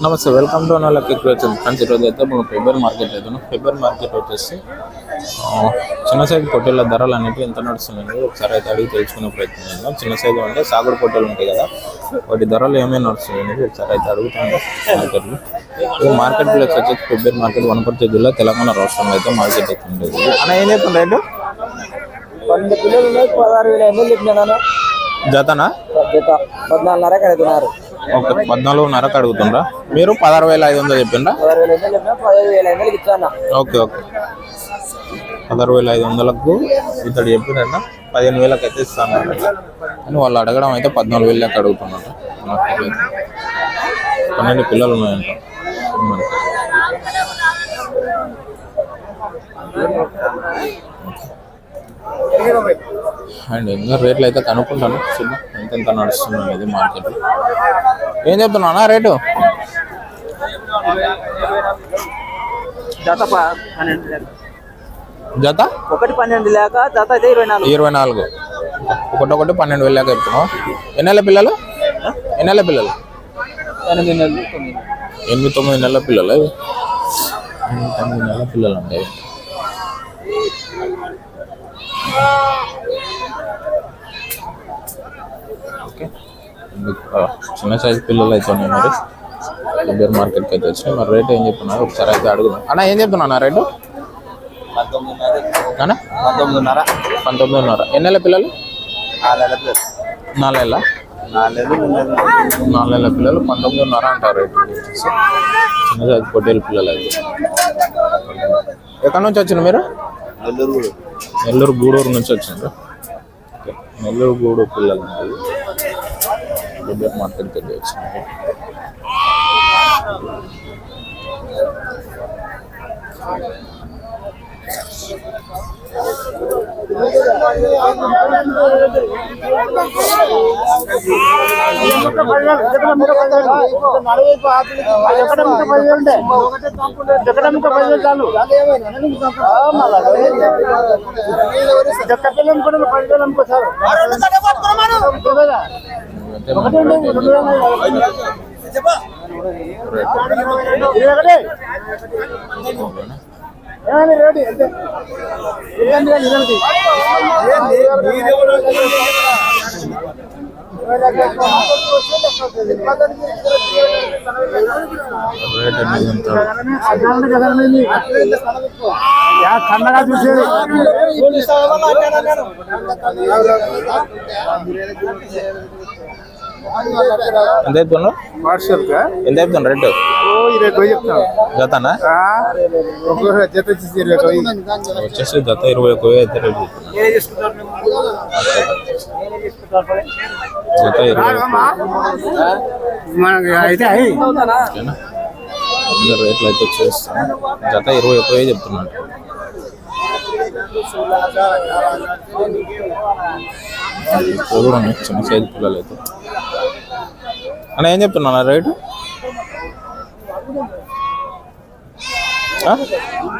నమస్తే welcome to వాళ్ళకి ఎక్కువ వచ్చింది ఫ్రెండ్స్ ఈరోజు అయితే మనం ఫిబ్రవరి మార్కెట్ అయితే ఫిబ్రవరి మార్కెట్ వచ్చేసి చిన్న సైజు పొట్టేళ్ళ ధరలు అనేవి ఎంత నడుస్తున్నాయి ఒకసారి అయితే అడిగి తెలుసుకునే ప్రయత్నం చేద్దాం. చిన్న సైజు అంటే సాగుడు పొట్టేలు ఉంటాయి కదా వాటి ధరలు ఏమేమి నడుస్తున్నాయి ఒకసారి అయితే అడుగుతాను మార్కెట్లో ఈ మార్కెట్ ప్లేస్ వచ్చేసి ఫిబ్రవరి మార్కెట్ వనపర్తి జిల్లా తెలంగాణ రాష్ట్రంలో అయితే మార్కెట్ అయితే ఉంటుంది అన్న ఏం చెప్తుంది రేటు? పన్నెండు పిల్లలు ఉన్నాయి పదహారు వేల ఎనిమిది చెప్పినాను జతనా? జత. పద్నాలుగున్నర కడుగుతున్నారు ఓకే పద్నాలుగున్నరకు అడుగుతుండ్రా మీరు పదహారు వేల ఐదు వందలు చెప్పిండ్రా? Okay okay. పదహారు వేల ఐదు వందలకు ఇతడు చెప్పినట్ట పదిహేను వేలకు అయితే ఇస్తాను కానీ వాళ్ళు అడగడం అయితే పద్నాలుగు వేలు లెక్క అడుగుతున్నట్ట పన్నెండు పిల్లలు ఉన్నాయంట. అండ్ ఇంకా రేట్లు అయితే కనుక్కుంటాను చిన్న ఎంత ఎంత నడుస్తుంది అనేది మార్కెట్ ఏం చెప్తున్నా రేటు? జత లేక. జత? ఒకటి పన్నెండు లేక జత అయితే ఇరవై నాలుగు. ఇరవై నాలుగు. ఒకటొకటి పన్నెండు వేలు లెక్క చెప్తున్నావు. ఎన్ని నెలల పిల్లలు? ఎన్ని నెలల పిల్లలు? ఎనిమిది నెలలు తొమ్మిది ఎనిమిది తొమ్మిది నెలల పిల్లలు. తొమ్మిది నెలల పిల్లలు ఉంటాయి చిన్న సైజు పిల్లలు అయితే ఉన్నాయి మరి. ఇద్దరు మార్కెట్కి అయితే వచ్చినాయి. మరి రేట్ ఏం చెప్తున్నారు? ఒకసారి అయితే అడుగుదాం. అన్న ఏం చెప్తున్నా రేటు పంతొమ్మిదిన్నర. పంతొమ్మిదిన్నర. ఎన్ని నెలల పిల్లలు? నాలుగేళ్ళ నాలుగేళ్ళ పిల్లలు. పంతొమ్మిదిన్నర అంటారు రేటు చిన్న సైజు పొట్టేలు పిల్లలు అయితే. ఎక్కడి నుంచి వచ్చిన మీరు? నెల్లూరు గూడూరు. నుంచి వచ్చిండ్రు. నెల్లూరు గూడూరు పిల్లలు పెద్ద మార్కెట్కి వెళ్ళి వచ్చినారు అయితే రేట్ అనేది ఉంటాడు కండగా చూసేది ఎంత చెప్తున్నారు వాట్సాప్ ఎంత చెప్తున్నారు రేటు? ఓ ఇరవై పోయి చెప్తాను జతనా ఒక్కొక్క జత వచ్చేసి ఇరవై పోయి వచ్చేసి జత ఇరవై ఒక వేలు అయితే రేటు చెప్తున్నారు. జత ఇరవై ఒక వేలు. మనకి అయితే అందరు రేట్లు అయితే జత ఇరవై చెప్తున్నాను ఉన్నాయి చిన్న సైజు పిల్లలు అయితే. అన్న ఏం చెప్తున్నా రేటు?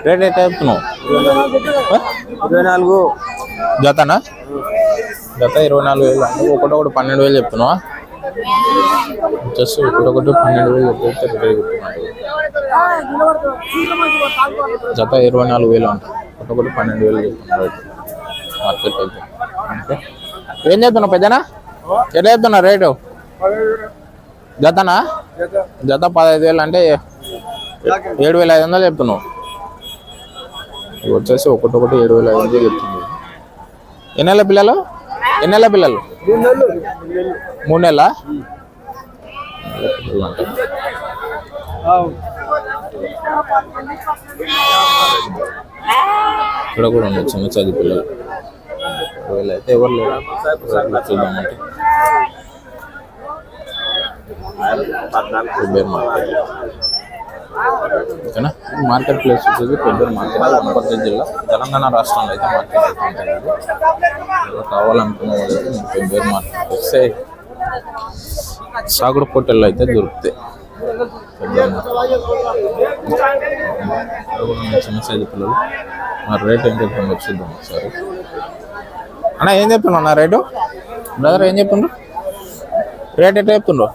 రేట్ అయితే చెప్తున్నావు? ఇరవై నాలుగు. జతనా? జత ఇరవై నాలుగు వేలు. అంటే ఒకటొకటి పన్నెండు వేలు చెప్తున్నావా? వచ్చేసి ఒకటొకటి పన్నెండు వేలు చెప్తున్నాడు జత ఇరవై నాలుగు వేలు అంట. ఒకటొకటి పన్నెండు వేలు చెప్తున్నాడు రేటు మార్కెట్ అయితే. ఏం చెప్తున్నావు పెద్దనా? ఎట్లా చెప్తున్నా రేటు? జతనా? జత పదహైదు వేలు అంటే ఏడు వేల ఐదు వందలు చెప్తున్నావు. ఇవి వచ్చేసి ఒకటొకటి ఏడు వేల ఐదు వందలు చెప్తుంది ఎన్ని నెలల పిల్లలు? ఎన్ని నెలల పిల్లలు? మూడు నెలల? ఇక్కడ కూడా ఉంది చిన్న చదువు పిల్లలు. ఒకవేళ అయితే ఎవరు లేరు? చూద్దామంటే. పెబ్బేరు మార్కెట్. ఓకేనా? మార్కెట్ ప్లేస్ వచ్చేసి పెబ్బేరు మార్కెట్ వనపర్తి జిల్లా తెలంగాణ రాష్ట్రంలో అయితే మార్కెట్ అయితే ఉంటుంది. కావాలనుకున్న వాళ్ళు అయితే మీరు మార్కెట్ వస్తే సాగుడు పొట్టెళ్ళు అయితే దొరుకుతాయి. చిన్న సైజు పిల్లలు. మరి రేట్ ఏం చెప్తుందో వచ్చిద్దాం ఒకసారి. అన్న ఏం చెప్తున్నావు నా రేటు? బ్రదర్ ఏం చెప్తుండ్రు? రేట్ ఎట్లా చెప్తుండ్రు?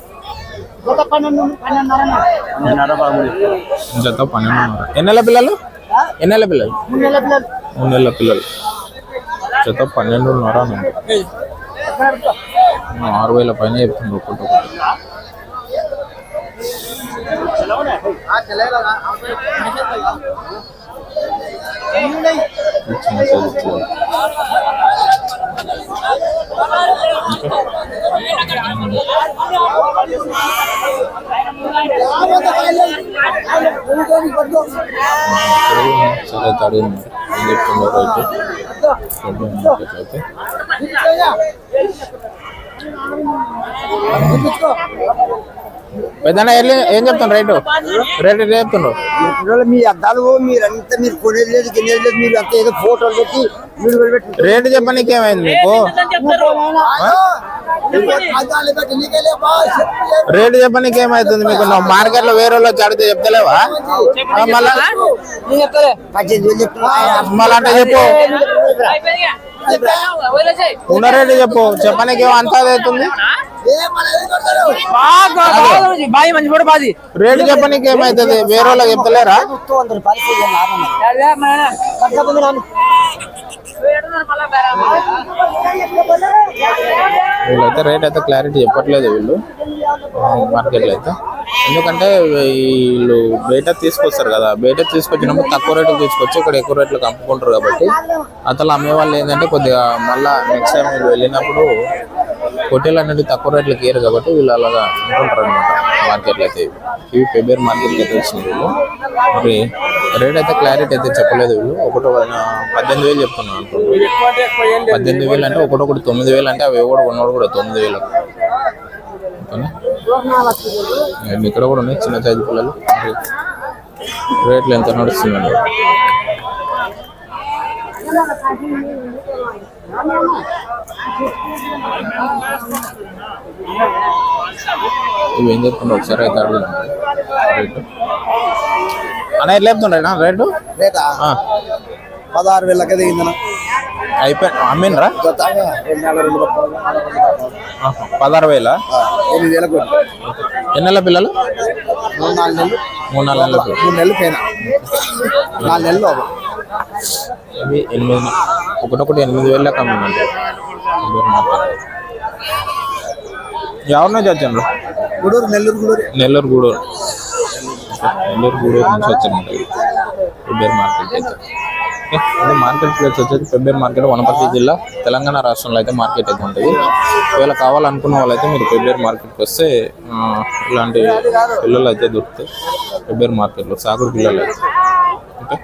జత పన్నెండున్నర ఎన్ని నెలల పిల్లలు? ఎన్ని నెలల పిల్లలు? మూడు నెలల పిల్లలు. జత పన్నెండున్నర. ఆరు వేల పైన చెప్తుంది ఒకటి ఒకటి ఇది చిన్న సైజు పిల్లలు. సరే తడి ఉంది ఏం చెప్తున్నారు అయితే చూద్దాం ఏం చెప్తాను రేటు? రేటు ఎట్లా చెప్తుండ్రు? పిల్లలు మీ అద్దాలు మీరంతా మీరు కొనేది లేదు గినేది లేదు మీరు అంతా ఏదో ఫోటోలు పెట్టి మీరు పెట్టి రేటు చెప్పనీకి ఏమైంది మీకు. రేటు చెప్పనీకి ఏమైతుంది మీకు? నువ్వు మార్కెట్లో వేరే వాళ్ళు అడిగితే చెప్తలేవా? మళ్ళా అంటే చెప్పు. ఉన్న రేటు చెప్పు. చెప్పనీకి ఏమో అంతా అవుతుంది? బాయి మంచి కూడా బాది. రేటు చెప్పనీకి ఏమైతుంది? వేరే వాళ్ళకి చెప్తలేరా? వీళ్ళైతే రేట్ అయితే క్లారిటీ చెప్పట్లేదు వీళ్ళు. మార్కెట్లో అయితే ఎందుకంటే వీళ్ళు బయట తీసుకొస్తారు కదా. బయట తీసుకొచ్చినప్పుడు తక్కువ రేటుకి తీసుకొచ్చి ఇక్కడ ఎక్కువ రేట్లకు అమ్ముకుంటారు కాబట్టి అతను అమ్మే వాళ్ళు ఏంటంటే కొద్దిగా మళ్ళీ నెక్స్ట్ టైం వెళ్ళినప్పుడు హోటల్ అనేది తక్కువ రేట్లకు ఇయ్యరు కాబట్టి వీళ్ళు అలాగా అనుకుంటారు అనమాట మార్కెట్లో అయితే ఇవి. ఫెబ్రవరి మార్కెట్కి అయితే వచ్చినాయి వీళ్ళు. మరి రేట్ అయితే క్లారిటీ అయితే చెప్పలేదు వీళ్ళు. ఒకటో పద్దెనిమిది వేలు చెప్తున్నాను అనుకుంటున్నాను పద్దెనిమిది వేలు అంటే ఒకటొకటి తొమ్మిది వేలు అంటే అవి కూడా ఉన్నవాడు కూడా తొమ్మిది వేలు. ఇక్కడ కూడా ఉన్నాయి చిన్న సైజు పిల్లలు. రేట్లు ఎంత నడుస్తుందండి ఇవి ఏం చెప్తుండ్రు ఒకసారి అయితే అడుగుదాం రేటు. అన్న ఎట్లా చెప్తుండ్రా రేటు? రేటా? పదహారు వేలకి దిగిందన అయిపోయి అమ్మినరా పదహారు వేల? ఆ, ఎనిమిది వేలకు ఎన్ని నెలల పిల్లలు? మూడు నాలుగు నెలలు. మూడు నాలుగు నెలల మూడు నెలలు పైన. నాలుగు నెలలు. ఇవి ఎనిమిది ఒకటొకటి ఎనిమిది వేల కమ్మిందండి ఎవరి నుంచి వచ్చాను గూడూరు నెల్లూరు గూడూరు నెల్లూరు గూడూరు నెల్లూరు గూడూరు నుంచి వచ్చాను ఫిబ్రవరి మార్కెట్ అయితే ఇది మార్కెట్ ప్లేస్ వచ్చేసి ఫిబ్రవరి మార్కెట్ వనపర్తి జిల్లా తెలంగాణ రాష్ట్రంలో అయితే మార్కెట్ అయితే ఉంటుంది ఒకవేళ కావాలనుకున్న వాళ్ళైతే మీరు ఫిబ్రవరి మార్కెట్కి వస్తే ఇలాంటి పిల్లలు అయితే దొరుకుతాయి ఫిబ్రవరి మార్కెట్లో సాగుడు పిల్లలు అయితే ఓకే